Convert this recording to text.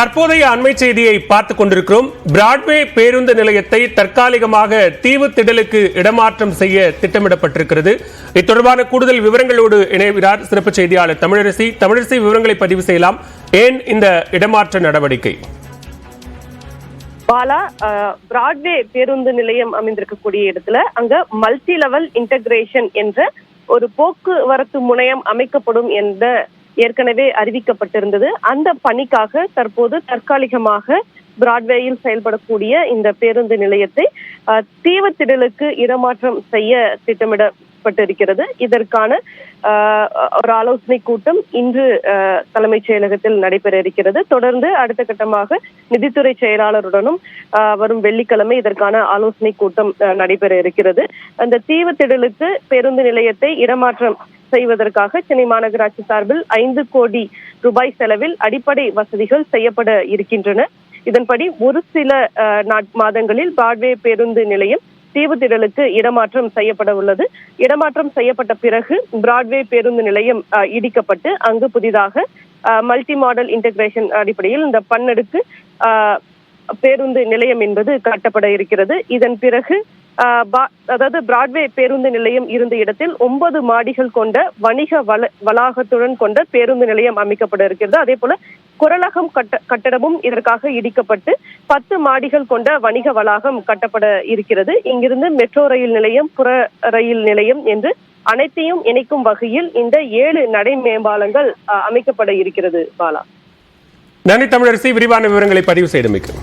தற்போதைய அண்மை செய்தியை பார்த்துக் கொண்டிருக்கிறோம். பிராட்வே பேருந்து நிலையத்தை தற்காலிகமாக தீவு திடலுக்கு இடமாற்றம் செய்ய திட்டமிடப்பட்டிருக்கிறது. இது தொடர்பான கூடுதல் விவரங்களோடு இணைகிறார் சிறப்பு செய்தியாளர் தமிழரசி. தமிழரசி விவரங்களை பதிவு செய்யலாம். ஏன் இந்த இடமாற்ற நடவடிக்கை? பாலா பிராட்வே பேருந்து நிலையம் அமைந்திருக்கக்கூடிய இடத்துல அங்க மல்டி லெவல் இன்டகிரேஷன் என்ற ஒரு போக்குவரத்து முனையம் அமைக்கப்படும் என்ற ஏற்கனவே அறிவிக்கப்பட்டிருந்தது. அந்த பணிக்காக தற்போது தற்காலிகமாக பிராட்வேயில் செயல்படக்கூடிய இந்த பேருந்து நிலையத்தை தீவத்திடலுக்கு இடமாற்றம் செய்ய திட்டமிடப்பட்டிருக்கிறது. இதற்கான ஒரு ஆலோசனை கூட்டம் இன்று தலைமைச் செயலகத்தில் நடைபெற இருக்கிறது. தொடர்ந்து அடுத்த கட்டமாக நிதித்துறை செயலாளருடனும் அஹ், வரும் வெள்ளிக்கிழமை இதற்கான ஆலோசனை கூட்டம் அஹ், நடைபெற இருக்கிறது. அந்த தீவத்திடலுக்கு பேருந்து நிலையத்தை இடமாற்றம் செய்வதற்காக சென்னை மாநகராட்சி சார்பில் ஐந்து கோடி ரூபாய் செலவில் அடிப்படை வசதிகள் செய்யப்பட இருக்கின்றன. இதன்படி ஒரு சில மாதங்களில் பிராட்வே பேருந்து நிலையம் தீவுத்திடலுக்கு இடமாற்றம் செய்யப்பட உள்ளது. இடமாற்றம் செய்யப்பட்ட பிறகு பிராட்வே பேருந்து நிலையம் இடிக்கப்பட்டு அங்கு புதிதாக மல்டி மாடல் இன்டகிரேஷன் அடிப்படையில் இந்த பன்னடுக்கு பேருந்து நிலையம் என்பது காட்டப்பட இருக்கிறது. இதன் பிறகு அதாவது பிராட்வே பேருந்து நிலையம் இருந்த இடத்தில் ஒன்பது மாடிகள் கொண்ட வணிக வள வளாகத்துடன் கொண்ட பேருந்து நிலையம் அமைக்கப்பட இருக்கிறது. அதே போல குரலகம் கட்ட கட்டடமும் இதற்காக இடிக்கப்பட்டு பத்து மாடிகள் கொண்ட வணிக வளாகம் கட்டப்பட இருக்கிறது. இங்கிருந்து மெட்ரோ ரயில் நிலையம் புற ரயில் நிலையம் என்று அனைத்தையும் இணைக்கும் வகையில் இந்த ஏழு நடை மேம்பாலங்கள் அமைக்கப்பட இருக்கிறது பாலா. நன்றி தமிழரசி. விரிவான விவரங்களை பதிவு செய்தமைக்கு